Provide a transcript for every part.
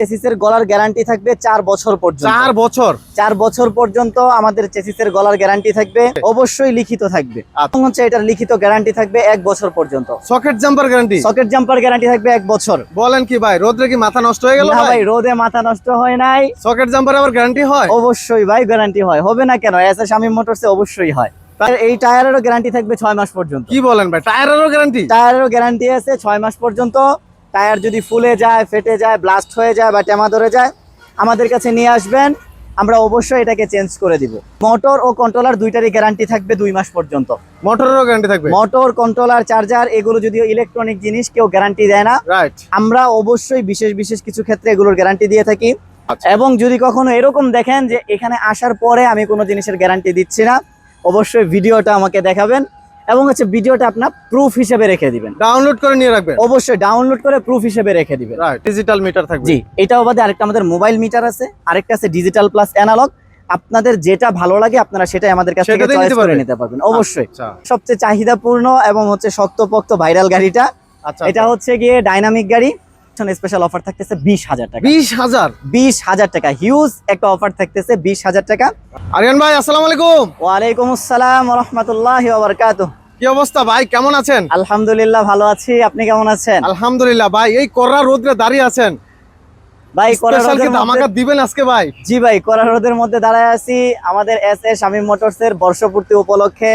চেসিসের গলার গ্যারান্টি থাকবে চার বছর পর্যন্ত। চার বছর? চার বছর পর্যন্ত আমাদের চেসিসের গলার গ্যারান্টি থাকবে অবশ্যই লিখিত থাকবে। আচ্ছা। এবং হচ্ছে এটার লিখিত গ্যারান্টি থাকবে এক বছর পর্যন্ত। Socket jumper guarantee socket jumper guarantee থাকবে এক বছর। বলেন কি ভাই রোদ্রে কি মাথা নষ্ট হয়ে গেল না ভাই? রোদে মাথা নষ্ট হয় নাই। সকেট জাম্পার আবার গ্যারান্টি হয়? অবশ্যই ভাই গ্যারান্টি হয়। হবে না কেন? এস এস শামীম মোটরসে অবশ্যই হয়। এই টায়ারেরও গ্যারান্টি থাকবে ছয় মাস পর্যন্ত। কি বলেন ভাই টায়ারেরও গ্যারান্টি টায়ারেরও গ্যারান্টি আছে ছয় মাস পর্যন্ত। টায়ার যদি ফুলে যায় ফেটে যায় ব্লাস্ট হয়ে যায় বা টেমা ধরে যায় আমাদের কাছে নিয়ে আসবেন। আমরা অবশ্যই এটাকে চেঞ্জ করে দিব। মোটর ও কন্ট্রোলার দুইটারই গ্যারান্টি থাকবে দুই মাস পর্যন্ত। মোটরেরও গ্যারান্টি থাকবে? মোটর কন্ট্রোলার চার্জার এগুলো যদিও ইলেকট্রনিক জিনিস কেউ গ্যারান্টি দেয় না। রাইট আমরা অবশ্যই বিশেষ বিশেষ কিছু ক্ষেত্রে এগুলোর গ্যারান্টি দিয়ে থাকি। আচ্ছা। এবং যদি কখনো এরকম দেখেন যে এখানে আসার পরে আমি কোনো জিনিসের গ্যারান্টি দিচ্ছি না অবশ্যই ভিডিওটা আমাকে দেখাবেন। এবং হচ্ছে ভিডিওটা আপনার প্রুফ হিসেবে রেখে দিবেন। ডাউনলোড করে নিয়ে রাখবেন? অবশ্যই ডাউনলোড করে প্রুফ হিসেবে রেখে দিবেন। রাইট ডিজিটাল মিটার থাকবে। জি এটাও বাদে আরেকটা আমাদের মোবাইল মিটার আছে আরেকটা আছে ডিজিটাল প্লাস অ্যানালগ আপনাদের যেটা ভালো লাগে আপনারা সেটাই আমাদের কাছ থেকে চয়েস করে নিতে পারবেন অবশ্যই। আচ্ছা। সবচেয়ে চাহিদাপূর্ণ এবং হচ্ছে শক্তপোক্ত ভাইরাল গাড়িটা আচ্ছা এটা হচ্ছে গিয়ে ডাইনামিক গাড়ি। স্পেশাল অফার থাকতেছে বিশ হাজার টাকা। বিশ হাজার? বিশ হাজার টাকা হিউজ একটা অফার থাকতেছে বিশ হাজার টাকা। আরিয়ান ভাই আসসালামু আলাইকুম। ওয়ালাইকুম আসসালাম রহমতুল্লাহ বারকাত কি অবস্থা ভাই? কেমন আছেন? আলহামদুলিল্লাহ ভালো আছি। আপনি কেমন আছেন? আলহামদুলিল্লাহ ভাই এই কররা রোদ্রে দাঁড়িয়ে আছেন। ভাই কড়া স্পেশাল রোদের কি ধামাকা মধ্যে- দিবেন আজকে ভাই? জি ভাই রোদের মধ্যে দাঁড়ায় আছি। আমাদের এস এ শামীম মোটরস এর বর্ষপূর্তি উপলক্ষে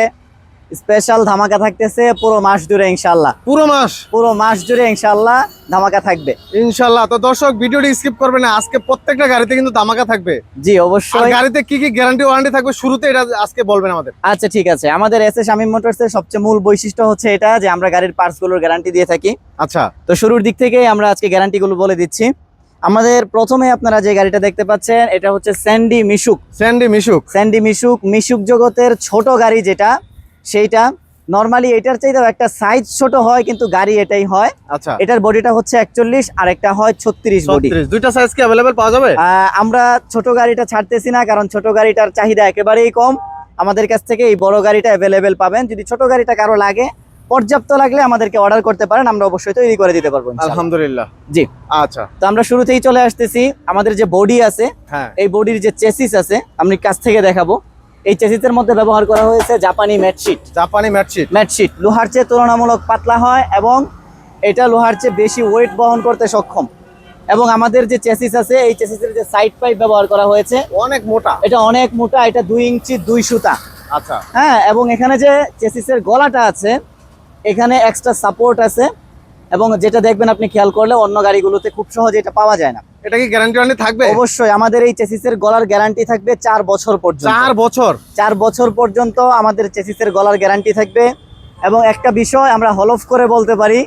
স্পেশাল ধামাকা থাকতেছে পুরো মাস জুড়ে ইনশাল্লাহ পুরো মাস? পুরো মাস জুড়ে ইনশাল্লাহ ধামাকা থাকবে। ইনশাল্লাহ তো দর্শক ভিডিওটি স্কিপ করবে না। আজকে প্রত্যেকটা গাড়িতে কিন্তু ধামাকা থাকবে। জি অবশ্যই। গাড়িতে কি কি গ্যারান্টি ওয়ারেন্টি থাকবে শুরুতে এটা আজকে বলবেন আমাদের। আচ্ছা ঠিক আছে। আমাদের এস এ শামীম মোটরস এর সবচেয়ে মূল বৈশিষ্ট্য হচ্ছে এটা যে আমরা গাড়ির পার্টসগুলোর গ্যারান্টি দিয়ে থাকি। আচ্ছা। তো শুরুর দিক থেকে আমরা আজকে গ্যারান্টি গুলো বলে দিচ্ছি। আমাদের প্রথমে আপনারা যে গাড়িটা দেখতে পাচ্ছেন এটা হচ্ছে Sandy Mishuk Sandy Mishuk Sandy Mishuk Mishuk জগতের ছোট গাড়ি যেটা সেইটা নর্মালি এটার চাইতেও একটা সাইজ ছোট হয় কিন্তু গাড়ি এটাই হয়। আচ্ছা। এটার বডিটা হচ্ছে একচল্লিশ আর একটা হয় ছত্রিশ বডি দুইটা সাইজ কি অ্যাভেলেবেল পাওয়া যাবে? আমরা ছোট গাড়িটা ছাড়তেছি না কারণ ছোট গাড়িটার চাহিদা একেবারেই কম। আমাদের কাছ থেকে এই বড় গাড়িটা অ্যাভেলেবেল পাবেন। যদি ছোট গাড়িটা কারও লাগে পর্যাপ্ত লাগলে আমাদেরকে অর্ডার করতে পারেন আমরা অবশ্যই তৈরি করে দিতে পারব আলহামদুলিল্লাহ। জি। আচ্ছা। তো আমরা শুরুতেই চলে আসতেছি। আমাদের যে বডি আছে হ্যাঁ। এই বডির যে চেসিস আছে আমি কাছ থেকে দেখাবো। এই চেসিসের মধ্যে ব্যবহার করা হয়েছে জাপানি ম্যাটশিট জাপানি ম্যাটশিট ম্যাটশিট লোহার চেয়ে তুলনামূলক পাতলা হয় এবং এটা লোহার চেয়ে বেশি ওয়েট বহন করতে সক্ষম। এবং আমাদের যে চেসিস আছে এই চেসিসের যে সাইড পাইপ ব্যবহার করা হয়েছে অনেক মোটা। এটা অনেক মোটা এটা দুই ইঞ্চি দুই সুতা। আচ্ছা। হ্যাঁ এবং এখানে যে চেসিসের গলাটা আছে এখানে এক্সট্রা সাপোর্ট আছে। এবং যেটা দেখবেন আপনি খেয়াল করলে অন্য গাড়িগুলোতে খুব সহজে এটা পাওয়া যায় না। এটা কি গ্যারান্টি ওয়ারেন্টি থাকবে? অবশ্যই আমাদের এই চেসিসের গলার গ্যারান্টি থাকবে চার বছর পর্যন্ত। চার বছর? চার বছর পর্যন্ত আমাদের চেসিসের গলার গ্যারান্টি থাকবে। এবং একটা বিষয় আমরা হলফ করে বলতে পারি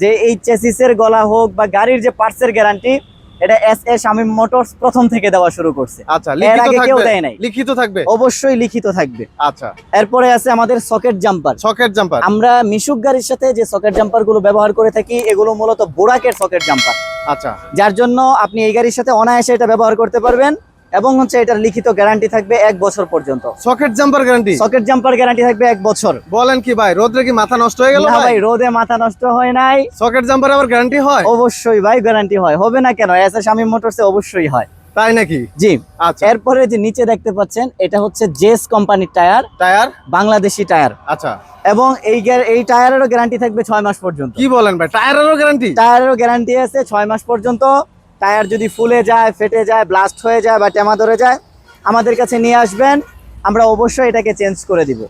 যে এই চেসিসের গলা হোক বা গাড়ির যে পার্টসের গ্যারান্টি এটা এস এ শামীম মোটরস প্রথম থেকে দেওয়া শুরু করছে। আচ্ছা এর লিখিত আগে কেউ থাকবে? দেয় নাই। লিখিত থাকবে? অবশ্যই লিখিত থাকবে। আচ্ছা। এরপরে আছে আমাদের সকেট জাম্পার সকেট জাম্পার আমরা মিশুক গাড়ির সাথে যে সকেট জাম্পারগুলো ব্যবহার করে থাকি এগুলো মূলত বোরাকের সকেট জাম্পার আচ্ছা। যার জন্য আপনি এই গাড়ির সাথে অনায়াসে এটা ব্যবহার করতে পারবেন। এবং হচ্ছে এটার লিখিত গ্যারান্টি থাকবে এক বছর পর্যন্ত। Socket jumper guarantee socket jumper guarantee থাকবে এক বছর। বলেন কি ভাই রোদ্রে কি মাথা নষ্ট হয়ে গেল ভাই? রোদে মাথা নষ্ট হয় নাই। সকেট জাম্পার আবার গ্যারান্টি হয়? অবশ্যই ভাই গ্যারান্টি হয়। হবে না কেন? এস এস শামীম মোটরসে অবশ্যই হয়। তাই নাকি? জি। আচ্ছা। এরপরে যে নিচে দেখতে পাচ্ছেন এটা হচ্ছে জেস কোম্পানির টায়ার টায়ার বাংলাদেশি টায়ার। আচ্ছা। এবং এই এই টায়ারেরও গ্যারান্টি থাকবে ছয় মাস পর্যন্ত। কি বলেন ভাই? টায়ারেরও গ্যারান্টি টায়ারেরও গ্যারান্টি আছে ছয় মাস পর্যন্ত। টায়ার যদি ফুলে যায় ফেটে যায় ব্লাস্ট হয়ে যায় বা টেমা ধরে যায় আমাদের কাছে নিয়ে আসবেন আমরা অবশ্যই এটাকে চেঞ্জ করে দিব।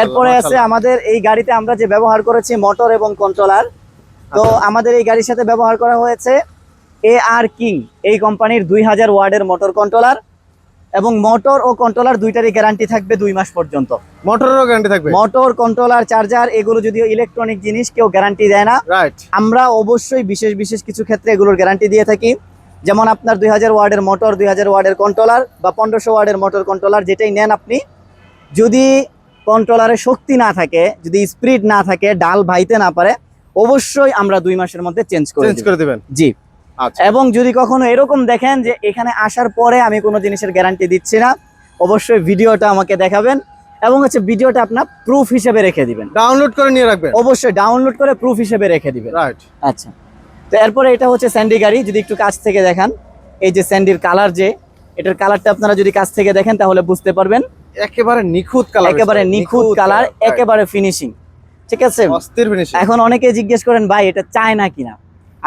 এরপরে আছে আমাদের এই গাড়িতে আমরা যে ব্যবহার করেছি মোটর এবং কন্ট্রোলার তো আমাদের এই গাড়ির সাথে ব্যবহার করা হয়েছে এ আর কিং এই কোম্পানির দুই হাজার ওয়ার্ডের মোটর কন্ট্রোলার এবং মোটর ও কন্ট্রোলার দুইটারই গ্যারান্টি থাকবে দুই মাস পর্যন্ত। মোটরেরও গ্যারান্টি থাকবে? মোটর কন্ট্রোলার চার্জার এগুলো যদিও ইলেকট্রনিক জিনিস কেউ গ্যারান্টি দেয় না। রাইট আমরা অবশ্যই বিশেষ বিশেষ কিছু ক্ষেত্রে এগুলোর গ্যারান্টি দিয়ে থাকি। যেমন আপনার দুই হাজার ওয়ার্ডের মোটর দুই হাজার ওয়ার্ডের কন্ট্রোলার বা পনেরোশো ওয়ার্ডের মোটর কন্ট্রোলার যেটাই নেন আপনি। যদি কন্ট্রোলারে শক্তি না থাকে যদি স্পিড না থাকে ডাল ভাইতে না পারে অবশ্যই আমরা দুই মাসের মধ্যে চেঞ্জ করে চেঞ্জ করে দিবেন। জি। এবং যদি কখনো এরকম দেখেন যে এখানে আসার পরে আমি কোনো জিনিসের গ্যারান্টি দিচ্ছি না অবশ্যই ভিডিওটা আমাকে দেখাবেন এবং হচ্ছে ভিডিওটা আপনার প্রুফ হিসেবে রেখে দিবেন। ডাউনলোড করে নিয়ে রাখবেন? অবশ্যই ডাউনলোড করে প্রুফ হিসেবে রেখে দিবেন। রাইট আচ্ছা। তো এরপরে এটা হচ্ছে স্যান্ডি গাড়ি যদি একটু কাছ থেকে দেখান এই যে স্যান্ডির কালার যে এটার কালারটা আপনারা যদি কাছ থেকে দেখেন তাহলে বুঝতে পারবেন। একেবারে নিখুঁত কালার একেবারে নিখুঁত কালার একেবারে ফিনিশিং ঠিক আছে? এখন অনেকে জিজ্ঞেস করেন ভাই এটা চায় না কিনা?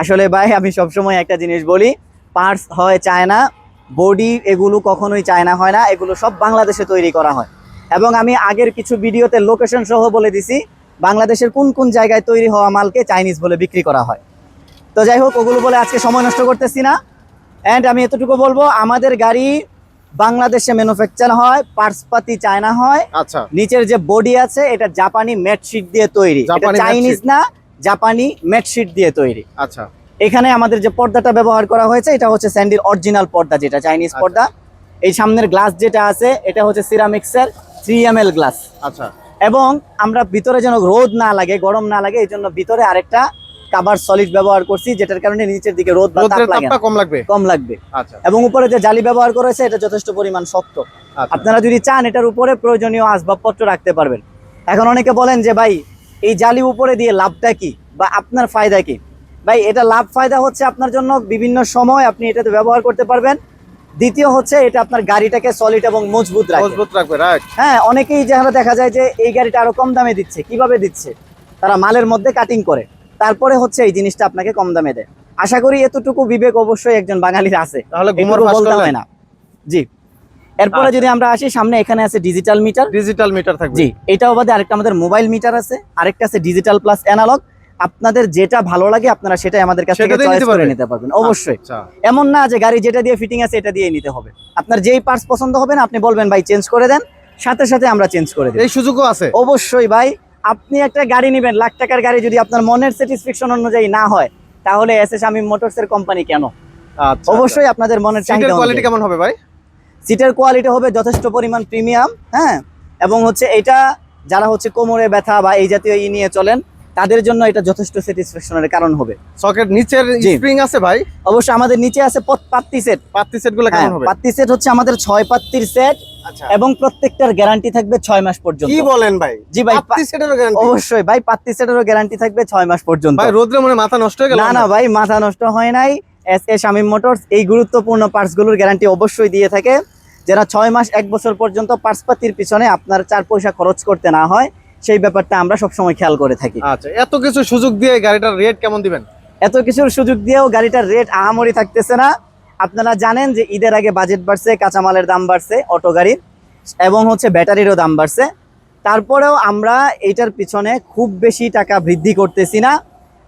আসলে ভাই আমি সবসময় একটা জিনিস বলি পার্টস হয় চায়না বডি এগুলো কখনোই চায়না হয় না এগুলো সব বাংলাদেশে তৈরি করা হয়। এবং আমি আগের কিছু ভিডিওতে লোকেশন সহ বলে দিছি বাংলাদেশের কোন কোন জায়গায় তৈরি হওয়া মালকে চাইনিজ বলে বিক্রি করা হয়। তো যাই হোক ওগুলো বলে আজকে সময় নষ্ট করতেছি না। অ্যান্ড আমি এতটুকু বলব আমাদের গাড়ি বাংলাদেশে ম্যানুফ্যাকচার হয় পার্টসপাতি চায়না হয়। আচ্ছা। নিচের যে বডি আছে এটা জাপানি ম্যাট শিট দিয়ে তৈরি। চাইনিজ না জাপানি ম্যাট শিট দিয়ে তৈরি। আচ্ছা। এখানে আমাদের যে পর্দাটা ব্যবহার করা হয়েছে এটা হচ্ছে স্যান্ডির অরিজিনাল পর্দা যেটা চাইনিজ আচ্ছা। পর্দা। এই সামনের গ্লাস যেটা আছে এটা হচ্ছে সিরামিক্সের থ্রি এম গ্লাস। আচ্ছা। এবং আমরা ভিতরে যেন রোদ না লাগে গরম না লাগে এই জন্য ভিতরে আরেকটা কাবার সলিড ব্যবহার করছি যেটার কারণে নিচের দিকে রোদ বা তাপ লাগে কম লাগবে? কম লাগবে। আচ্ছা। এবং উপরে যে জালি ব্যবহার করেছে এটা যথেষ্ট পরিমাণ শক্ত। আচ্ছা। আপনারা যদি চান এটার উপরে প্রয়োজনীয় আসবাবপত্র রাখতে পারবেন। এখন অনেকে বলেন যে ভাই এই জালি উপরে দিয়ে লাভটা কি বা আপনার ফায়দা কি? ভাই এটা লাভ ফায়দা হচ্ছে আপনার জন্য বিভিন্ন সময় আপনি এটাতে ব্যবহার করতে পারবেন। দ্বিতীয় হচ্ছে এটা আপনার গাড়িটাকে সলিড এবং মজবুত রাখে। মজবুত রাখবে রাইট হ্যাঁ অনেকেই যারা দেখা যায় যে এই গাড়িটা আরও কম দামে দিচ্ছে কীভাবে দিচ্ছে? তারা মালের মধ্যে কাটিং করে। তারপরে হচ্ছে এই জিনিসটা আপনাকে কম দামে দেয়। আশা করি এতটুকু বিবেক অবশ্যই একজন বাঙালির আছে। তাহলে বলতে হয় না। জি। এরপরে আচ্ছা। যদি আমরা আসি সামনে এখানে আছে ডিজিটাল মিটার ডিজিটাল মিটার থাকবে। জি এটাও বাদে আরেকটা আমাদের মোবাইল মিটার আছে আরেকটা আছে ডিজিটাল প্লাস অ্যানালগ আপনাদের যেটা ভালো লাগে আপনারা সেটাই আমাদের কাছ থেকে চয়েস করে নিতে পারবেন অবশ্যই। আচ্ছা। এমন না যে গাড়ি যেটা দিয়ে ফিটিং আছে এটা দিয়ে নিতে হবে। আপনার যেই পার্টস পছন্দ হবে না আপনি বলবেন ভাই চেঞ্জ করে দেন। সাথে সাথে আমরা চেঞ্জ করে দিই। এই সুযোগও আছে। অবশ্যই ভাই। আপনি একটা গাড়ি নেবেন লাখ টাকার গাড়ি যদি আপনার মনের স্যাটিসফ্যাকশন অনুযায়ী না হয় তাহলে এস এস আমি মোটরসের কোম্পানি কেন? আচ্ছা অবশ্যই আপনাদের মনের চাহিদা কোয়ালিটি কেমন হবে ভাই? সিটের কোয়ালিটি হবে যথেষ্ট পরিমাণ প্রিমিয়াম হ্যাঁ? এবং হচ্ছে এটা যারা হচ্ছে কোমরে ব্যথা বা এই জাতীয় ই নিয়ে চলেন তাদের জন্য এটা যথেষ্ট স্যাটিসফ্যাকশনের কারণ হবে। সকেট নিচের স্প্রিং আছে ভাই? অবশ্য আমাদের নিচে আছে পাত্তি সেট পাত্তি সেটগুলো হ্যাঁ কেমন হবে? পাত্তি সেট হচ্ছে আমাদের ছয় পাত্তির সেট আচ্ছা। এবং প্রত্যেকটার গ্যারান্টি থাকবে ছয় মাস পর্যন্ত। কি বলেন ভাই? জি ভাই, পাত্তি সেটেরও গ্যারান্টি অবশ্যই ভাই পাত্তি সেটেরও গ্যারান্টি থাকবে ছয় মাস পর্যন্ত। ভাই রোদ্রে মনে মাথা নষ্ট হয়ে গেল না না ভাই মাথা নষ্ট হয় নাই। এস এ শামীম মোটরস এই গুরুত্বপূর্ণ পার্টসগুলোর গ্যারান্টি অবশ্যই দিয়ে থাকে। যারা ছয় মাস এক বছর পর্যন্ত পার্টস পাতির পিছনে আপনার চার পয়সা খরচ করতে না হয় সেই ব্যাপারটা আমরা সবসময় খেয়াল করে থাকি। আচ্ছা এত কিছু সুযোগ দিয়ে গাড়িটার রেট কেমন দিবেন? এত কিছুর সুযোগ দিয়েও গাড়িটার রেট আহামরি থাকতেছে না। আপনারা জানেন যে ঈদের আগে বাজেট বাড়ছে কাঁচামালের দাম বাড়ছে অটো গাড়ির এবং হচ্ছে ব্যাটারিরও দাম বাড়ছে। তারপরেও আমরা এইটার পিছনে খুব বেশি টাকা বৃদ্ধি করতেছি না।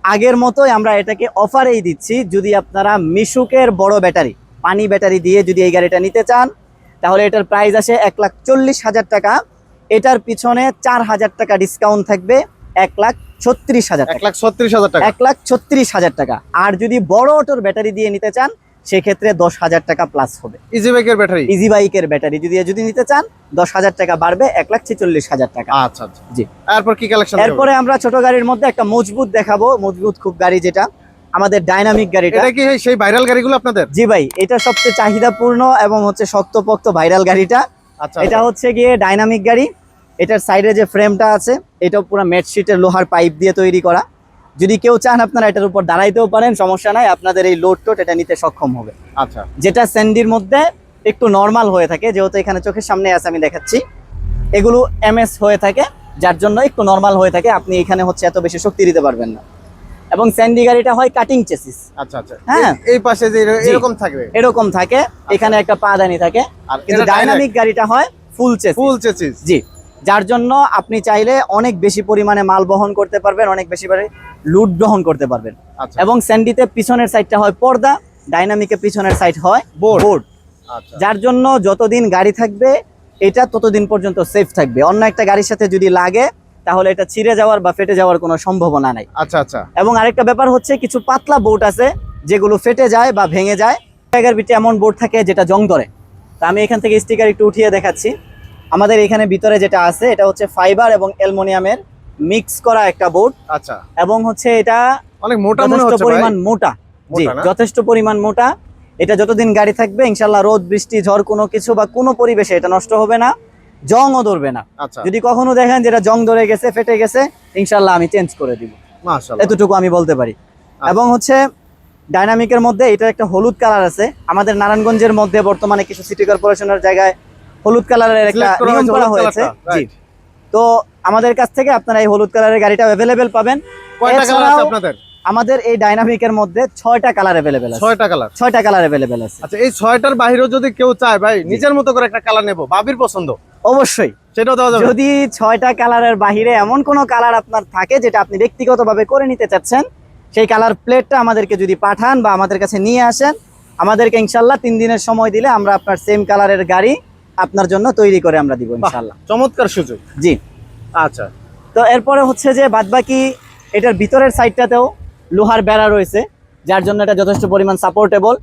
আগের মতোই আমরা এটাকে অফারেই দিচ্ছি। যদি আপনারা মিশুকের বড় ব্যাটারি পানি ব্যাটারি দিয়ে যদি এই গাড়িটা নিতে চান তাহলে এটার প্রাইস আসে এক লাখ চল্লিশ হাজার টাকা। এটার পিছনে চার হাজার টাকা ডিসকাউন্ট থাকবে এক লাখ ছত্রিশ হাজার এক লাখ ছত্রিশ হাজার টাকা। এক লাখ ছত্রিশ হাজার টাকা। আর যদি বড় অটোর ব্যাটারি দিয়ে নিতে চান সেক্ষেত্রে দশ হাজার টাকা প্লাস হবে। ইজি বাইকের ব্যাটারি ইজি বাইকের ব্যাটারি যদি যদি নিতে চান দশ হাজার টাকা বাড়বে এক লাখ ছেচল্লিশ হাজার টাকা। আচ্ছা আচ্ছা। জি। এরপর কি কালেকশন এরপরে আমরা ছোট গাড়ির মধ্যে একটা মজবুত দেখাবো। মজবুত খুব গাড়ি যেটা। আমাদের ডাইনামিক গাড়িটা। এটা কি সেই ভাইরাল গাড়িগুলো আপনাদের? জি ভাই এটা সবচেয়ে চাহিদাপূর্ণ এবং হচ্ছে শক্তপোক্ত ভাইরাল গাড়িটা। আচ্ছা এটা হচ্ছে গিয়ে ডাইনামিক গাড়ি। এটার সাইডে যে ফ্রেমটা আছে এটা পুরো মেট শিটের লোহার পাইপ দিয়ে তৈরি করা। যদি কেউ চান আপনারা এটার উপর দাঁড়াইতেও পারেন সমস্যা নাই আপনাদের এই লোড টোট এটা নিতে সক্ষম হবে। আচ্ছা। যেটা স্যান্ডির মধ্যে একটু নর্মাল হয়ে থাকে যেহেতু এখানে চোখের সামনে আছে আমি দেখাচ্ছি। এগুলো এমএস হয়ে থাকে যার জন্য একটু নর্মাল হয়ে থাকে আপনি এখানে হচ্ছে এত বেশি শক্তি দিতে পারবেন না। এবং স্যান্ডি গাড়িটা হয় কাটিং চেসিস আচ্ছা আচ্ছা। হ্যাঁ। এই- পাশে যে এরকম থাকবে? এরকম থাকে এখানে একটা পাদানি থাকে। আর কিন্তু ডাইনামিক গাড়িটা হয় ফুল চেসিস ফুল চেসিস জি। যার জন্য আপনি চাইলে অনেক বেশি পরিমাণে মাল বহন করতে পারবেন অনেক বেশি লুট গ্রহণ করতে পারবেন। আচ্ছা। এবং স্যান্ডিতে পিছনের সাইডটা হয় পর্দা ডাইনামিকে পিছনের সাইড হয় বোর্ড। বোর্ড। আচ্ছা। যার জন্য যতদিন গাড়ি থাকবে এটা ততদিন পর্যন্ত সেফ থাকবে। অন্য একটা গাড়ির সাথে যদি লাগে তাহলে এটা ছিঁড়ে যাওয়ার বা ফেটে যাওয়ার কোনো সম্ভাবনা নাই। আচ্ছা আচ্ছা। এবং আরেকটা ব্যাপার হচ্ছে কিছু পাতলা বোর্ড আছে যেগুলো ফেটে যায় বা ভেঙে যায়। জায়গার ভিতরে এমন বোর্ড থাকে যেটা জং ধরে। তা আমি এখান থেকে স্টিকার একটু উঠিয়ে দেখাচ্ছি। আমাদের এখানে ভিতরে যেটা আছে এটা হচ্ছে ফাইবার এবং অ্যালুমিনিয়ামের মিক্স করা একটা বোর্ড। আচ্ছা। এবং হচ্ছে এটা অনেক মোটা মনে যথেষ্ট পরিমাণ মোটা। জি যথেষ্ট পরিমাণ মোটা। এটা যতদিন গাড়ি থাকবে ইনশাল্লাহ রোদ বৃষ্টি ঝড় কোনো কিছু বা কোনো পরিবেশে এটা নষ্ট হবে না জংও ধরবে না। আচ্ছা। যদি কখনো দেখেন যেটা জং ধরে গেছে ফেটে গেছে ইনশাল্লাহ আমি চেঞ্জ করে দিব। এতটুকু আমি বলতে পারি। আচ্ছা। এবং হচ্ছে ডাইনামিকের মধ্যে এটা একটা হলুদ কালার আছে। আমাদের নারায়ণগঞ্জের মধ্যে বর্তমানে কিছু সিটি কর্পোরেশনের জায়গায় হলুদ কালারের একটা নিয়ম করা হয়েছে। জি। তো আমাদের কাছ থেকে আপনারা এই হলুদ কালারের গাড়িটা অ্যাভেলেবেল পাবেন। কয়টা কালার আছে এছাড়াও আপনাদের? আমাদের এই ডাইনামিকের মধ্যে ছয়টা কালার অ্যাভেলেবেল আছে। ছয়টা কালার। ছয়টা কালার অ্যাভেলেবেল আছে। আচ্ছা এই ছয়টার বাইরেও যদি কেউ চায় ভাই নিজের মতো করে একটা কালার নেব বাবির পছন্দ। অবশ্যই। সেটাও দেওয়া যাবে। যদি ছয়টা কালারের বাহিরে এমন কোনো কালার আপনার থাকে যেটা আপনি ব্যক্তিগতভাবে করে নিতে চাচ্ছেন সেই কালার প্লেটটা আমাদেরকে যদি পাঠান বা আমাদের কাছে নিয়ে আসেন আমাদেরকে ইনশাল্লাহ তিন দিনের সময় দিলে আমরা আপনার সেম কালারের গাড়ি আপনার জন্য তৈরি করে আমরা দিব ইনশাল্লাহ চমৎকার সুযোগ। জি। আচ্ছা। তো এরপরে হচ্ছে যে বাদবাকি এটার ভিতরের সাইডটাতেও লোহার বেড়া রয়েছে যার জন্য এটা যথেষ্ট পরিমাণ সাপোর্টেবল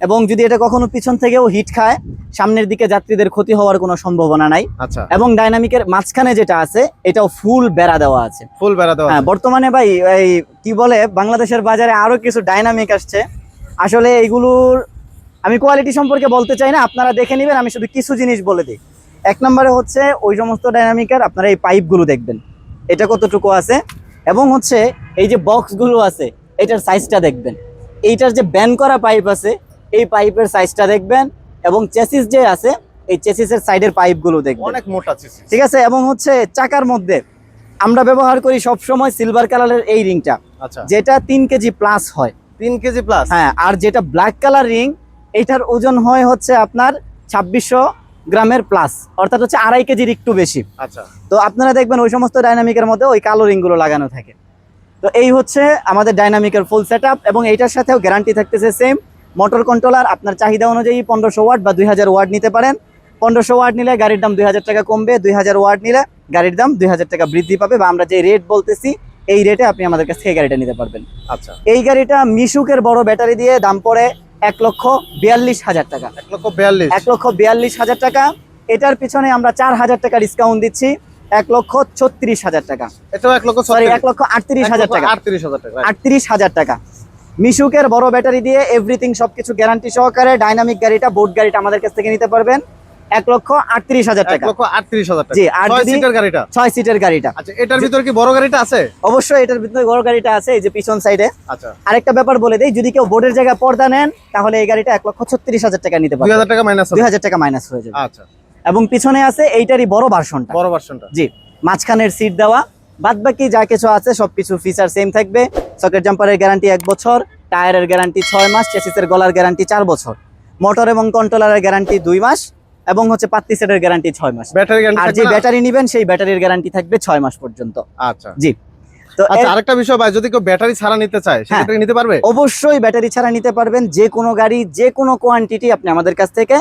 এবং যদি এটা কখনো পিছন থেকেও হিট খায় সামনের দিকে যাত্রীদের ক্ষতি হওয়ার কোনো সম্ভাবনা নাই। আচ্ছা। এবং ডাইনামিকের মাঝখানে যেটা আছে এটাও ফুল বেড়া দেওয়া আছে। ফুল বেড়া দেওয়া হ্যাঁ বর্তমানে ভাই এই কি বলে বাংলাদেশের বাজারে আরও কিছু ডাইনামিক আসছে। আসলে এইগুলোর আমি কোয়ালিটি সম্পর্কে বলতে চাই না আপনারা দেখে নেবেন আমি শুধু কিছু জিনিস বলে দিই। এক নম্বরে হচ্ছে ওই সমস্ত ডাইনামিকের আপনারা এই পাইপগুলো দেখবেন। এটা কতটুকু আছে? এবং হচ্ছে এই যে বক্সগুলো আছে এটার সাইজটা দেখবেন। এইটার যে ব্যান করা পাইপ আছে এই পাইপের সাইজটা দেখবেন এবং চেসিস যে আছে এই চেসিসের সাইডের পাইপগুলো দেখবেন। অনেক মোটা ঠিক আছে? এবং হচ্ছে চাকার মধ্যে আমরা ব্যবহার করি সব সময় সিলভার কালারের এই রিংটা আচ্ছা। যেটা তিন কেজি প্লাস হয়। তিন কেজি প্লাস হ্যাঁ আর যেটা ব্ল্যাক কালার রিং এটার ওজন হয় হচ্ছে আপনার ছাব্বিশশো গ্রামের প্লাস অর্থাৎ হচ্ছে আড়াই কেজির একটু বেশি। আচ্ছা। তো আপনারা দেখবেন ওই সমস্ত ডাইনামিকের মধ্যে ওই কালো রিংগুলো লাগানো থাকে। তো এই হচ্ছে আমাদের ডাইনামিকের ফুল সেট এবং এইটার সাথেও গ্যারান্টি থাকতেছে সেম মোটর কন্ট্রোলার আপনার চাহিদা অনুযায়ী পনেরোশো ওয়াট বা দুই হাজার ওয়াট নিতে পারেন। পনেরোশো ওয়াট নিলে গাড়ির দাম দুই হাজার টাকা কমবে দুই হাজার ওয়াট নিলে গাড়ির দাম দুই হাজার টাকা বৃদ্ধি পাবে বা আমরা যে রেট বলতেছি এই রেটে আপনি আমাদের কাছ থেকে গাড়িটা নিতে পারবেন। আচ্ছা। এই গাড়িটা মিশুকের বড় ব্যাটারি দিয়ে দাম পড়ে এক লক্ষ বিয়াল্লিশ হাজার টাকা। এক লক্ষ বিয়াল্লিশ। এক লক্ষ বিয়াল্লিশ হাজার টাকা। এটার পিছনে আমরা চার হাজার টাকা ডিসকাউন্ট দিচ্ছি। এক লক্ষ ছত্রিশ হাজার টাকা। এটাও এক লক্ষ সরি এক লক্ষ আটত্রিশ হাজার টাকা। আটত্রিশ হাজার টাকা আটত্রিশ হাজার টাকা। মিশুকের বড় ব্যাটারি দিয়ে এভরিথিং সবকিছু গ্যারান্টি সহকারে ডাইনামিক গাড়িটা বোট গাড়িটা আমাদের কাছ থেকে নিতে পারবেন। এক লক্ষ আটত্রিশ হাজার টাকা। লক্ষ আটত্রিশ হাজার জি, আর সিটের গাড়িটা? ছয় সিটের গাড়িটা। আচ্ছা এটার ভিতরে কি বড় গাড়িটা আছে? অবশ্যই এটার ভিতরে বড় গাড়িটা আছে এই যে পিছন সাইডে আচ্ছা। আরেকটা ব্যাপার বলে দেই যদি কেউ বোর্ডের জায়গায় পর্দা নেন তাহলে এই গাড়িটা এক লক্ষ ছত্রিশ হাজার টাকা নিতে দুই হাজার টাকা মাইনাস দুই হাজার টাকা মাইনাস হয়ে যাবে। আচ্ছা। এবং পিছনে আছে এইটারই বড় ভার্সনটা বড় ভার্সনটা জি মাঝখানের সিট দেওয়া। বাদ বাকি যা কিছু আছে সবকিছু ফিচার সেম থাকবে। সকেট জাম্পারের গ্যারান্টি এক বছর টায়ারের গ্যারান্টি ছয় মাস চেসিসের গলার গ্যারান্টি চার বছর। মোটর এবং কন্ট্রোলারের গ্যারান্টি দুই মাস। এবং হচ্ছে পাত্তি সেটের গ্যারান্টি ছয় মাস। ব্যাটারি আর যে ব্যাটারি নিবেন সেই ব্যাটারির গ্যারান্টি থাকবে ছয় মাস পর্যন্ত। আচ্ছা। জি। তো আচ্ছা আরেকটা বিষয় ভাই যদি কেউ ব্যাটারি ছাড়া নিতে চায় হ্যাঁ। সেক্ষেত্রে নিতে পারবে? অবশ্যই ব্যাটারি ছাড়া নিতে পারবেন যে কোনো গাড়ি যে কোনো কোয়ান্টিটি আপনি আমাদের কাছ থেকে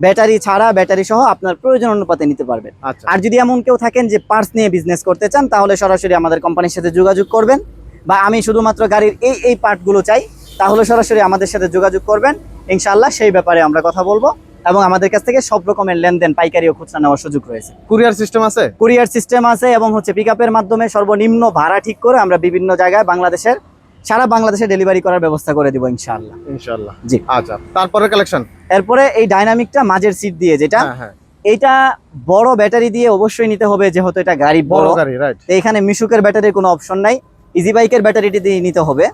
ব্যাটারি ছাড়া ব্যাটারি সহ আপনার প্রয়োজন অনুপাতে নিতে পারবেন। আচ্ছা। আর যদি এমন কেউ থাকেন যে পার্টস নিয়ে বিজনেস করতে চান তাহলে সরাসরি আমাদের কোম্পানির সাথে যোগাযোগ করবেন বা আমি শুধুমাত্র গাড়ির এই এই পার্টগুলো চাই তাহলে সরাসরি আমাদের সাথে যোগাযোগ করবেন। ইনশাল্লাহ সেই ব্যাপারে আমরা কথা বলব। এবং আমাদের কাছ থেকে সব রকমের লেনদেন পাইকারি ও খুচরা নেওয়ার সুযোগ রয়েছে। কুরিয়ার সিস্টেম আছে? কুরিয়ার সিস্টেম আছে এবং হচ্ছে পিক মাধ্যমে সর্বনিম্ন ভাড়া ঠিক করে আমরা বিভিন্ন জায়গায় বাংলাদেশের সারা বাংলাদেশে ডেলিভারি করার ব্যবস্থা করে দিব ইনশাআল্লাহ। ইনশাআল্লাহ। জি। আচ্ছা তারপরে কালেকশন এরপরে এই ডাইনামিকটা মাঝের সিট দিয়ে যেটা হ্যাঁ হ্যাঁ। বড় ব্যাটারি দিয়ে অবশ্যই নিতে হবে যেহেতু এটা গাড়ি বড়। বড় গাড়ি রাইট এখানে মিশুকের ব্যাটারির কোনো অপশন নাই। ইজি বাইকের ব্যাটারিটি দিয়ে নিতে হবে।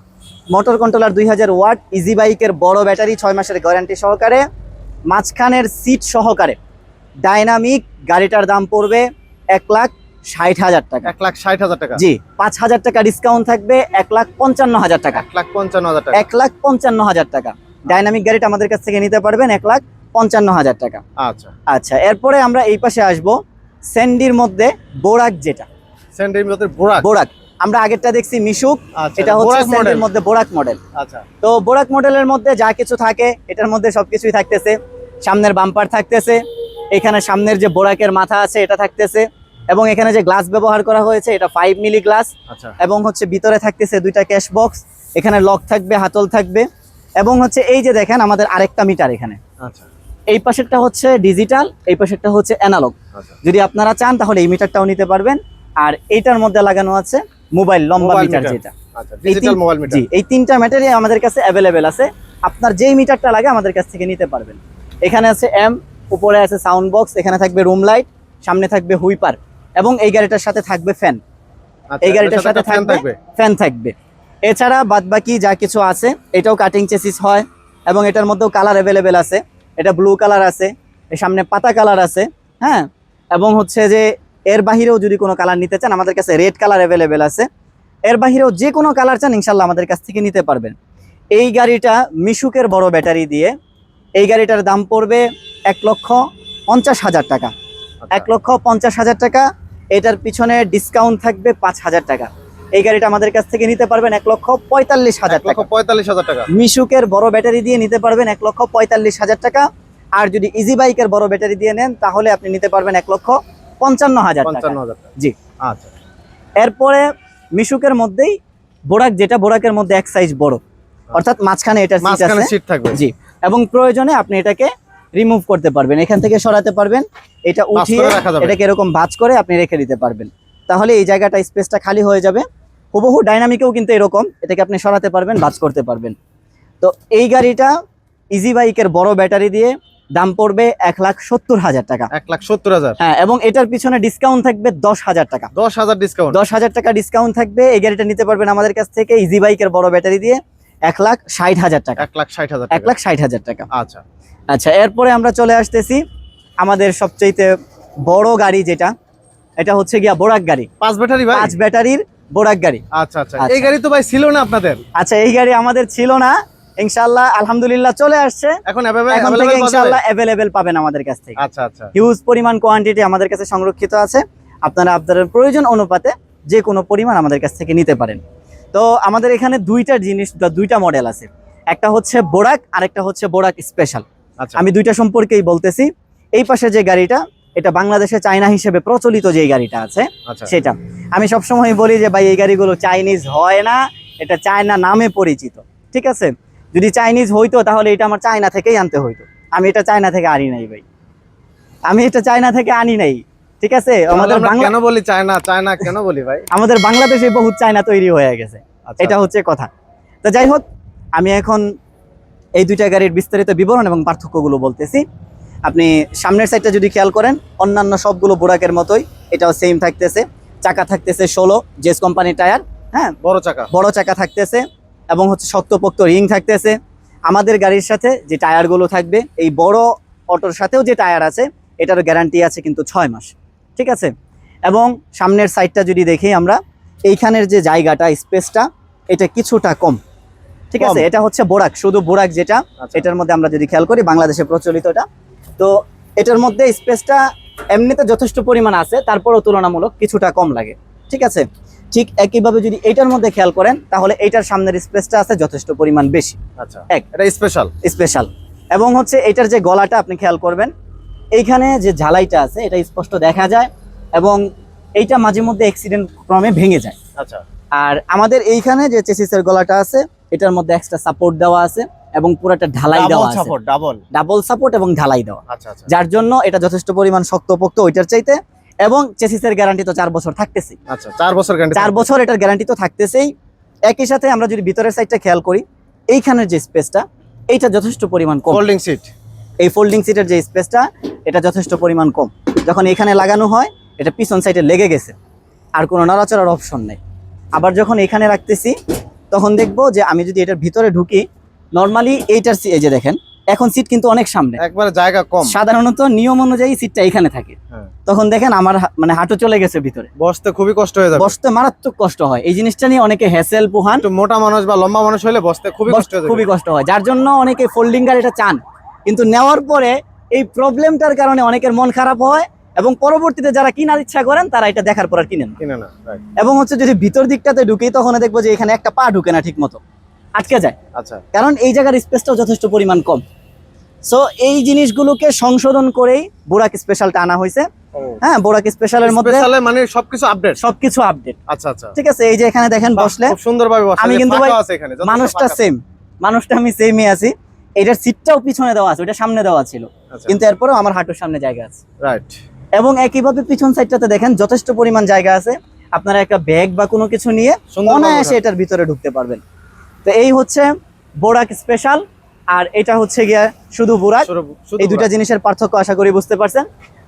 মোটর কন্ট্রোলার দুই হাজার ওয়াট ইজি বাইকের বড় ব্যাটারি ছয় মাসের গ্যারান্টি সহকারে। মাঝখানের সিট সহকারে ডাইনামিক গাড়িটার দাম পড়বে এক লাখ ষাট হাজার টাকা। এক লাখ ষাট হাজার টাকা। জি পাঁচ হাজার টাকা ডিসকাউন্ট থাকবে এক লাখ পঞ্চান্ন হাজার টাকা। এক লাখ পঞ্চান্ন হাজার টাকা। এক লাখ পঞ্চান্ন হাজার টাকা। ডাইনামিক গাড়িটা আমাদের কাছ থেকে নিতে পারবেন এক লাখ পঞ্চান্ন হাজার টাকা। আচ্ছা। আচ্ছা এরপরে আমরা এই পাশে আসব স্যান্ডির মধ্যে বোরাক যেটা। সেন্টের মধ্যে বোরাক বোরাক আমরা আগেরটা দেখছি মিশুক আচ্ছা এটা হচ্ছে মধ্যে বোরাক মডেল আচ্ছা। তো বোরাক মডেলের মধ্যে যা কিছু থাকে এটার মধ্যে সবকিছুই থাকতেছে। সামনের বাম্পার থাকতেছে এখানে সামনের যে বোরাকের মাথা আছে এটা থাকতেছে। এবং এখানে যে গ্লাস ব্যবহার করা হয়েছে এটা ফাইভ মিলি গ্লাস এবং হচ্ছে ভিতরে থাকতেছে দুইটা ক্যাশ বক্স এখানে লক থাকবে হাতল থাকবে। এবং হচ্ছে এই যে দেখেন আমাদের আরেকটা মিটার এখানে। আচ্ছা। এই পাশেরটা হচ্ছে ডিজিটাল এই পাশেরটা হচ্ছে অ্যানালগ আচ্ছা। যদি আপনারা চান তাহলে এই মিটারটাও নিতে পারবেন। আর এইটার মধ্যে লাগানো আছে মোবাইল লম্বা মিটার। যেটা। আচ্ছা এই ডিজিটাল মোবাইল মিটার। জি এই তিনটা ম্যাটারই আমাদের কাছে অ্যাভেলেবেল আছে। আপনার যেই মিটারটা লাগে আমাদের কাছ থেকে নিতে পারবেন। এখানে আছে এম উপরে আছে সাউন্ড বক্স এখানে থাকবে রুম লাইট সামনে থাকবে হুইপার এবং এই গাড়িটার সাথে থাকবে ফ্যান আচ্ছা, এই গাড়িটার সাথে থাকবে ফ্যান থাকবে। এছাড়া বাদবাকি যা কিছু আছে এটাও কাটিং চেসিস হয় এবং এটার মধ্যেও কালার অ্যাভেলেবেল আছে। এটা ব্লু কালার আছে এর সামনে পাতা কালার আছে হ্যাঁ? এবং হচ্ছে যে এর বাহিরেও যদি কোনো কালার নিতে চান আমাদের কাছে রেড কালার অ্যাভেলেবেল আছে। এর বাহিরেও যে কোনো কালার চান ইনশাল্লাহ আমাদের কাছ থেকে নিতে পারবেন। এই গাড়িটা মিশুকের বড় ব্যাটারি দিয়ে এই গাড়িটার দাম পড়বে এক লক্ষ পঞ্চাশ হাজার টাকা। আচ্ছা। এক লক্ষ পঞ্চাশ হাজার টাকা এটার পিছনে ডিসকাউন্ট থাকবে পাঁচ হাজার টাকা। এই গাড়িটা আমাদের কাছ থেকে নিতে পারবেন এক লক্ষ পঁয়তাল্লিশ হাজার লক্ষ টাকা। পঁয়তাল্লিশ হাজার টাকা। মিশুকের বড় ব্যাটারি দিয়ে নিতে পারবেন এক লক্ষ পঁয়তাল্লিশ হাজার টাকা। আর যদি ইজি বাইকের বড় ব্যাটারি দিয়ে নেন তাহলে আপনি নিতে পারবেন এক লক্ষ পঞ্চান্ন হাজার পঞ্চান্ন হাজার জি। আচ্ছা। এরপরে মিশুকের মধ্যেই বোরাক যেটা বোরাকের মধ্যে এক সাইজ বড়। অর্থাৎ মাঝখানে এটা সিট থাকবে। জি। এবং প্রয়োজনে আপনি এটাকে রিমুভ করতে পারবেন। এখান থেকে সরাতে পারবেন। এটা উঠিয়ে। এটাকে এরকম ভাঁজ করে আপনি রেখে দিতে পারবেন। তাহলে এই জায়গাটা স্পেসটা খালি হয়ে যাবে। হুবহু ডাইনামিকেও কিন্তু এরকম। এটাকে আপনি সরাতে পারবেন ভাঁজ করতে পারবেন। তো এই গাড়িটা ইজি বাইকের বড় ব্যাটারি দিয়ে দাম পড়বে এক লাখ সত্তর হাজার টাকা। এক লাখ সত্তর হাজার? হ্যাঁ এবং এটার পিছনে ডিসকাউন্ট থাকবে দশ হাজার টাকা। দশ হাজার ডিসকাউন্ট দশ হাজার টাকা ডিসকাউন্ট থাকবে। এই গাড়িটা নিতে পারবেন আমাদের কাছ থেকে ইজি বাইকের বড় ব্যাটারি দিয়ে এক লাখ ষাট হাজার টাকা। এক লাখ ষাট হাজার এক লাখ ষাট হাজার টাকা। আচ্ছা। আচ্ছা এরপরে আমরা চলে আসতেছি আমাদের সবচেয়ে বড় গাড়ি যেটা এটা হচ্ছে গিয়া বোরাক গাড়ি। পাঁচ ব্যাটারি পাঁচ ব্যাটারির বোরাক গাড়ি। আচ্ছা আচ্ছা। আচ্ছা। এই গাড়ি তো ভাই ছিল না আপনাদের? আচ্ছা এই গাড়ি আমাদের ছিল না ইনশাল্লাহ আলহামদুলিল্লাহ চলে আসছে। এখন এখন থেকে ইনশাল্লাহ অ্যাভেলেবেল পাবেন আমাদের কাছ থেকে। আচ্ছা আচ্ছা। হিউজ পরিমাণ কোয়ান্টিটি আমাদের কাছে সংরক্ষিত আছে। আপনারা আপনাদের প্রয়োজন অনুপাতে যে কোনো পরিমাণ আমাদের কাছ থেকে নিতে পারেন। তো আমাদের এখানে দুইটা জিনিস দুইটা মডেল আছে। একটা হচ্ছে বোরাক আর একটা হচ্ছে বোরাক স্পেশাল আচ্ছা। আমি দুইটা সম্পর্কেই বলতেছি। এই পাশে যে গাড়িটা এটা বাংলাদেশে চায়না হিসেবে প্রচলিত যে গাড়িটা আছে আচ্ছা। সেটা। আমি সবসময় বলি যে ভাই এই গাড়িগুলো চাইনিজ হয় না এটা চায়না নামে পরিচিত। ঠিক আছে? যদি চাইনিজ হইতো তাহলে এটা আমার চায়না থেকেই আনতে হইতো। আমি এটা চায়না থেকে আনি নাই ভাই। আমি এটা চায়না থেকে আনি নাই ঠিক আছে? আমাদের কেন বলি চায়না চায়না কেন বলি ভাই? আমাদের বাংলাদেশে বহুত চায়না তৈরি হয়ে গেছে। আচ্ছা, এটা হচ্ছে কথা। তো যাই হোক আমি এখন এই দুইটা গাড়ির বিস্তারিত বিবরণ এবং পার্থক্যগুলো বলতেছি। আপনি সামনের সাইডটা যদি খেয়াল করেন অন্যান্য সবগুলো বোরাকের মতোই এটাও সেম থাকতেছে। চাকা থাকতেছে ষোলো জেস কোম্পানির টায়ার হ্যাঁ? বড় চাকা। বড় চাকা থাকতেছে। এবং হচ্ছে শক্তপোক্ত রিং থাকতেছে। আমাদের গাড়ির সাথে যে টায়ারগুলো থাকবে এই বড় অটোর সাথেও যে টায়ার আছে এটারও গ্যারান্টি আছে কিন্তু ছয় মাস। ঠিক আছে? এবং সামনের সাইডটা যদি দেখি আমরা এইখানের যে জায়গাটা স্পেসটা এটা কিছুটা কম। ঠিক আছে? এটা হচ্ছে বোরাক শুধু বোরাক যেটা আচ্ছা। এটার মধ্যে আমরা যদি খেয়াল করি বাংলাদেশে প্রচলিতটা তো এটার মধ্যে স্পেসটা এমনিতে যথেষ্ট পরিমাণ আছে তারপরও তুলনামূলক কিছুটা কম লাগে। ঠিক আছে? ঠিক একইভাবে যদি এটার মধ্যে খেয়াল করেন তাহলে এটার সামনের স্পেসটা আছে যথেষ্ট পরিমাণ বেশি। আচ্ছা। এক। এটা স্পেশাল স্পেশাল। এবং হচ্ছে এটার যে গলাটা আপনি খেয়াল করবেন এইখানে যে ঝালাইটা আছে এটা স্পষ্ট দেখা যায় এবং এইটা মাঝে মধ্যে অ্যাক্সিডেন্ট ক্রমে ভেঙে যায়। আচ্ছা। আর আমাদের এইখানে যে চেসিসের গলাটা আছে এটার মধ্যে এক্সট্রা সাপোর্ট দেওয়া আছে এবং পুরোটা ঢালাই দেওয়া আছে। সাপোর্ট ডাবল ডাবল সাপোর্ট এবং ঢালাই দেওয়া। আচ্ছা আচ্ছা। যার জন্য এটা যথেষ্ট পরিমাণ শক্তপোক্ত ওইটার চাইতে। এবং চেসিসের গ্যারান্টি তো চার বছর থাকতেছে আচ্ছা চার বছর গ্যারান্টি চার বছর এটার গ্যারান্টি তো থাকতেছেই। একই সাথে আমরা যদি ভিতরের সাইডটা খেয়াল করি এইখানের যে স্পেসটা এইটা যথেষ্ট পরিমাণ কম। ফোল্ডিং সিট এই ফোল্ডিং সিটের যে স্পেসটা এটা যথেষ্ট পরিমাণ কম। যখন এখানে লাগানো হয় এটা পিছন সাইডে লেগে গেছে। আর কোনো নড়াচড়ার অপশন নেই। আবার যখন এখানে রাখতেছি তখন দেখব যে আমি যদি এটার ভিতরে ঢুকি নর্মালি এইটার সি- এই যে দেখেন এখন সিট কিন্তু অনেক সামনে। একবারে জায়গা কম। সাধারণত নিয়ম অনুযায়ী সিটটা এখানে থাকে। হ্যাঁ। তখন দেখেন আমার মানে হাঁটু চলে গেছে ভিতরে। বসতে খুবই কষ্ট হয়ে যাবে। বসতে মারাত্মক কষ্ট হয়। এই জিনিসটা নিয়ে অনেকে হ্যাসেল পোহান। মোটা মানুষ বা লম্বা মানুষ হলে বসতে খুবই কষ্ট হয়ে খুবই কষ্ট হয়। যার জন্য অনেকে ফোল্ডিং গাড়িটা চান। কিন্তু নেওয়ার পরে এই প্রবলেমটার কারণে অনেকের মন খারাপ হয় এবং পরবর্তীতে যারা কেনার ইচ্ছা করেন তারা এটা দেখার পর আর কিনেন কিনে না এবং হচ্ছে যদি ভিতর দিকটাতে ঢুকি তখন দেখব যে এখানে একটা পা ঢুকে না ঠিক মতো আটকে যায়। আচ্ছা। কারণ এই জায়গার স্পেসটাও যথেষ্ট পরিমাণ কম। সো এই জিনিসগুলোকে সংশোধন করেই বোরাক স্পেশালটা আনা হয়েছে। হ্যাঁ বোরাক স্পেশালের মধ্যে স্পেশালে মানে সবকিছু আপডেট সবকিছু আপডেট আচ্ছা আচ্ছা। ঠিক আছে এই যে এখানে দেখেন বসলে। খুব সুন্দরভাবে বসা আমি কিন্তু ভাই আছে এখানে মানুষটা সেম মানুষটা আমি সেমই আছি। এটার সিটটাও পিছনে দেওয়া আছে ওটা সামনে দেওয়া ছিল। আচ্ছা। কিন্তু এরপরেও আমার হাঁটুর সামনে জায়গা আছে। রাইট এবং একইভাবে পিছন সাইডটাতে দেখেন যথেষ্ট পরিমাণ জায়গা আছে। আপনারা একটা ব্যাগ বা কোনো কিছু নিয়ে অনায়াসে এটার ভিতরে ঢুকতে পারবেন। তো এই হচ্ছে বোরাক স্পেশাল আর এটা হচ্ছে গিয়া শুধু বোরাক। এই দুইটা জিনিসের পার্থক্য আশা করি বুঝতে পারছেন।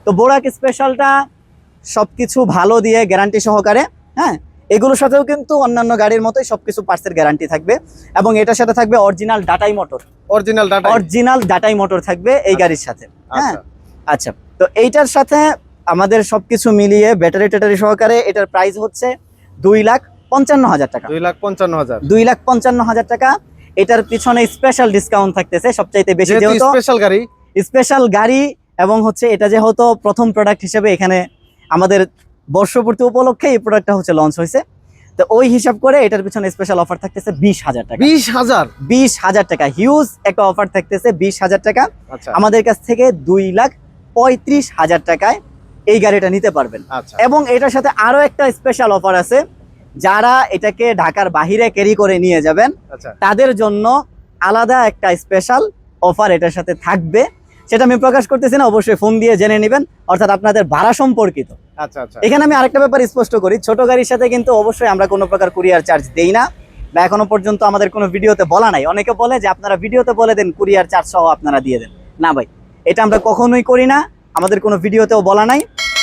তো বোরাক স্পেশালটা সবকিছু ভালো দিয়ে গ্যারান্টি সহকারে হ্যাঁ এগুলোর সাথেও কিন্তু অন্যান্য গাড়ির মতোই সবকিছু পার্সের গ্যারান্টি থাকবে। এবং এটার সাথে থাকবে অরিজিনাল ডাটাই মোটর অরিজিনাল ডাটা অরিজিনাল ডাটাই মোটর থাকবে এই গাড়ির সাথে হ্যাঁ। আচ্ছা। আচ্ছা তো এইটার সাথে আমাদের সবকিছু মিলিয়ে ব্যাটারি ট্যাটারি সহকারে এটার প্রাইস হচ্ছে দুই লাখ পঞ্চান্ন হাজার টাকা। দুই লাখ পঞ্চান্ন হাজার। দুই লাখ পঞ্চান্ন হাজার টাকা। এটার পিছনে স্পেশাল ডিসকাউন্ট থাকতেছে সবচাইতে বেশি যেহেতু স্পেশাল গাড়ি। স্পেশাল গাড়ি এবং হচ্ছে এটা যেহেতু প্রথম প্রোডাক্ট হিসেবে এখানে আমাদের বর্ষপূর্তি উপলক্ষে এই প্রোডাক্টটা হচ্ছে লঞ্চ হয়েছে। তো ওই হিসাব করে এটার পিছনে স্পেশাল অফার থাকতেছে বিশ হাজার টাকা। বিশ হাজার? বিশ হাজার টাকা। হিউজ একটা অফার থাকতেছে বিশ হাজার টাকা। আচ্ছা। আমাদের কাছ থেকে দুই লাখ পঁয়ত্রিশ হাজার টাকায় এই গাড়িটা নিতে পারবেন। আচ্ছা। এবং এটার সাথে আরও একটা স্পেশাল অফার আছে। যারা এটাকে ঢাকার বাহিরে ক্যারি করে নিয়ে যাবেন আচ্ছা। তাদের জন্য আলাদা একটা স্পেশাল অফার এটার সাথে থাকবে। সেটা আমি প্রকাশ করতেছি না অবশ্যই ফোন দিয়ে জেনে নেবেন। অর্থাৎ আপনাদের ভাড়া সম্পর্কিত। আচ্ছা আচ্ছা। এখানে আমি আরেকটা ব্যাপার স্পষ্ট করি ছোট গাড়ির সাথে কিন্তু অবশ্যই আমরা কোনো প্রকার কুরিয়ার চার্জ দেই না বা এখনও পর্যন্ত আমাদের কোনো ভিডিওতে বলা নাই। অনেকে বলে যে আপনারা ভিডিওতে বলে দেন কুরিয়ার চার্জ সহ আপনারা দিয়ে দেন। না ভাই এটা আমরা কখনোই করি না আমাদের কোনো ভিডিওতেও বলা নাই।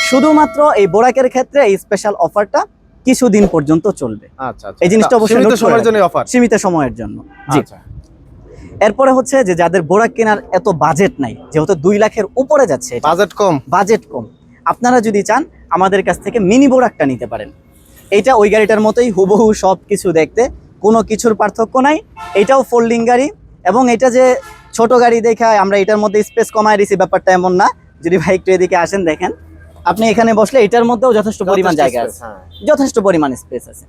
শুধুমাত্র এই বোরাকের ক্ষেত্রে এই স্পেশাল অফারটা কিছুদিন পর্যন্ত চলবে। আচ্ছা আচ্ছা। এই জিনিসটা অবশ্যই সীমিত সময়ের জন্য অফার সীমিত সময়ের জন্য। জি। আচ্ছা। এরপরে হচ্ছে যে যাদের বোরাক কেনার এত বাজেট নাই যেহেতু দুই লাখের উপরে যাচ্ছে বাজেট কম। বাজেট কম। আপনারা যদি চান আমাদের কাছ থেকে মিনি বোরাকটা নিতে পারেন। এইটা ওই গাড়িটার মতোই হুবহু সব কিছু দেখতে কোনো কিছুর পার্থক্য নাই। এটাও ফোল্ডিং গাড়ি এবং এটা যে ছোট গাড়ি দেখে আমরা এটার মধ্যে স্পেস কমায় দিছি ব্যাপারটা এমন না। যদি ভাই একটু এদিকে আসেন দেখেন। আপনি এখানে বসলে এটার মধ্যেও যথেষ্ট পরিমাণ জায়গা আছে। হ্যাঁ। যথেষ্ট পরিমাণ স্পেস আছে।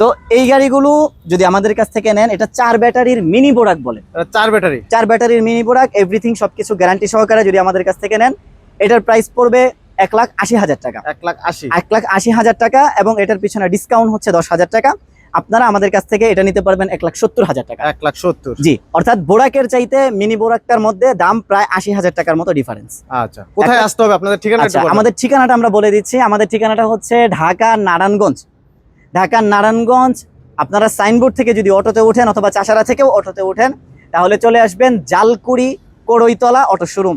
তো এই গাড়িগুলো যদি আমাদের কাছ থেকে নেন এটা চার ব্যাটারির মিনি বোরাক বলে। চার ব্যাটারি। চার ব্যাটারির মিনি প্রোডাক্ট এভরিথিং সবকিছু গ্যারান্টি সহকারে যদি আমাদের কাছ থেকে নেন এটার প্রাইস পড়বে এক লাখ আশি হাজার টাকা। এক লাখ আশি। এক লাখ আশি হাজার টাকা এবং এটার পিছনে ডিসকাউন্ট হচ্ছে দশ হাজার টাকা। আপনারা আমাদের কাছ থেকে এটা নিতে পারবেন এক লাখ সত্তর হাজার টাকা। এক লাখ সত্তর। জি অর্থাৎ বোরাকের চাইতে মিনি বোরাকটার মধ্যে দাম প্রায় আশি হাজার টাকার মতো ডিফারেন্স আচ্ছা কোথায় আসতে হবে? আপনাদের ঠিকানা আচ্ছা আমাদের ঠিকানাটা আমরা বলে দিচ্ছি। আমাদের ঠিকানাটা হচ্ছে ঢাকা নারায়ণগঞ্জ। ঢাকা নারায়ণগঞ্জ আপনারা সাইনবোর্ড থেকে যদি অটোতে ওঠেন অথবা চাষারা থেকেও অটোতে ওঠেন তাহলে চলে আসবেন জালকুড়ি করইতলা অটো শোরুম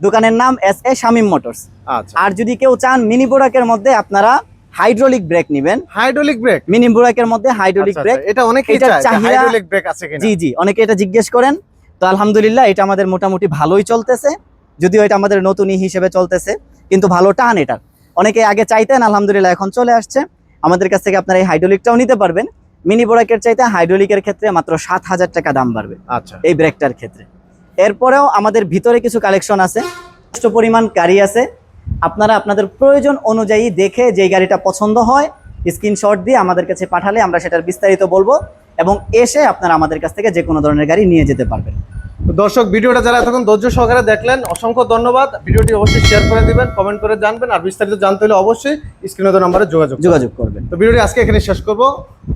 দোকানের নাম এস এ শামিম মোটরস। আচ্ছা। আর যদি কেউ চান মিনি বোরাকের মধ্যে আপনারা হাইড্রোলিক ব্রেক নেবেন। হাইড্রোলিক ব্রেক মিনি বোরাকের মধ্যে হাইড্রোলিক ব্রেক এটা অনেকেই এটার চায় চাহিদা- হাইড্রোলিক ব্রেক আছে কিনা। জি জি অনেকে এটা জিজ্ঞেস করেন। তো আলহামদুলিল্লাহ এটা আমাদের মোটামুটি ভালোই চলতেছে। যদিও এটা আমাদের নতুনই হিসেবে চলতেছে কিন্তু ভালো টান এটার অনেকে আগে চাইতেন আলহামদুলিল্লাহ এখন চলে আসছে। আমাদের কাছ থেকে আপনারা এই হাইড্রোলিকটাও নিতে পারবেন। মিনি বোরাকের চাইতে হাইড্রোলিকের ক্ষেত্রে মাত্র সাত হাজার টাকা দাম বাড়বে আচ্ছা। এই ব্রেকটার ক্ষেত্রে। এরপরেও আমাদের ভিতরে কিছু কালেকশন আছে। যথেষ্ট পরিমাণ গাড়ি আছে। আপনারা আপনাদের প্রয়োজন অনুযায়ী দেখে যে গাড়িটা পছন্দ হয় স্ক্রিনশট দিয়ে আমাদের কাছে পাঠালে আমরা সেটার বিস্তারিত বলব এবং এসে আপনারা আমাদের কাছ থেকে যে কোনো ধরনের গাড়ি নিয়ে যেতে পারবেন। দর্শক ভিডিওটা যারা এতক্ষণ ধৈর্য সহকারে দেখলেন অসংখ্য ধন্যবাদ। ভিডিওটি অবশ্যই শেয়ার করে দিবেন কমেন্ট করে জানবেন আর বিস্তারিত জানতে হলে অবশ্যই স্ক্রিনে নাম্বারে যোগাযোগ যোগাযোগ করবেন। তো ভিডিওটি আজকে এখানে শেষ করব।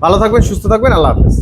ভালো থাকবেন সুস্থ থাকবেন আল্লাহ হাফেজ।